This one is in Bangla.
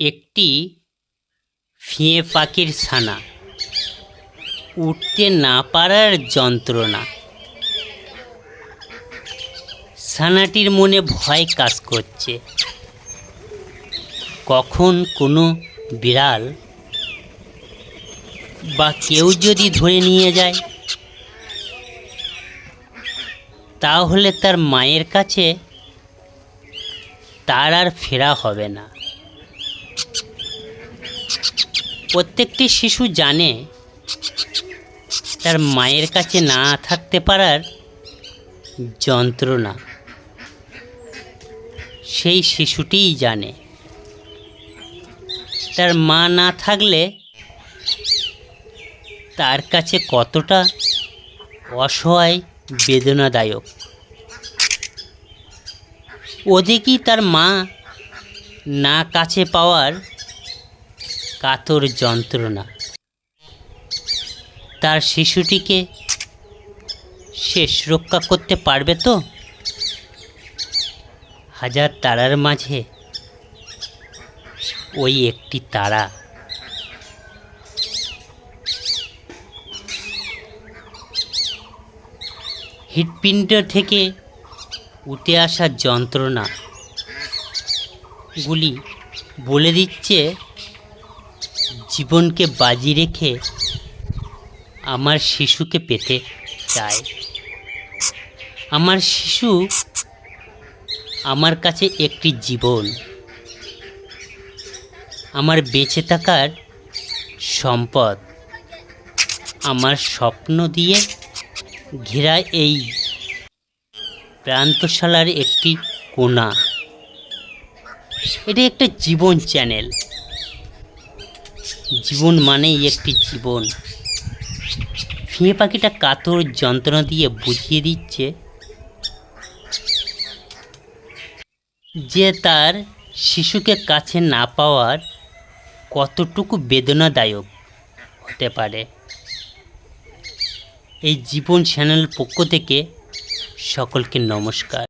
একটি ফিঁয়ে পাখির ছানা। উঠতে না পারার যন্ত্রণা। ছানাটির মনে ভয় কাজ করছে। কখন কোনো বিড়াল বা কেউ যদি ধরে নিয়ে যায়, তাহলে তার মায়ের কাছে তার আর ফেরা হবে না। প্রত্যেকটি শিশু জানে তার মায়ের কাছে না থাকতে পারার যন্ত্রণা। সেই শিশুটিই জানে। তার মা না থাকলে তার কাছে কতটা অসহায়, বেদনাদায়ক। ওদিকেই তার মা না কাছে পাওয়ার কাতর যন্ত্রণা। তার শিশুটিকে শেষ রক্ষা করতে পারবে তো? হাজার তারার মাঝে ওই একটি তারা। হৃৎপিণ্ড থেকে উঠে আসা যন্ত্রণা গুলি বলে দিচ্ছে জীবনকে বাজি রেখে আমার শিশুকে পেতে চায়। আমার শিশু আমার কাছে একটি জীবন। আমার বেঁচে থাকার সম্পদ। আমার স্বপ্ন দিয়ে ঘেরা এই প্রান্তশালার একটি কোণা। এটা একটা জীবন চ্যানেল। জীবন মানেই একটি জীবন। ফিঁয়ে পাখিটা কাতর যন্ত্রণা দিয়ে বুঝিয়ে দিচ্ছে যে তার শিশুকে কাছে না পাওয়ার কতটুকু বেদনাদায়ক হতে পারে। এই জীবন চ্যানেল পক্ষ থেকে সকলকে নমস্কার।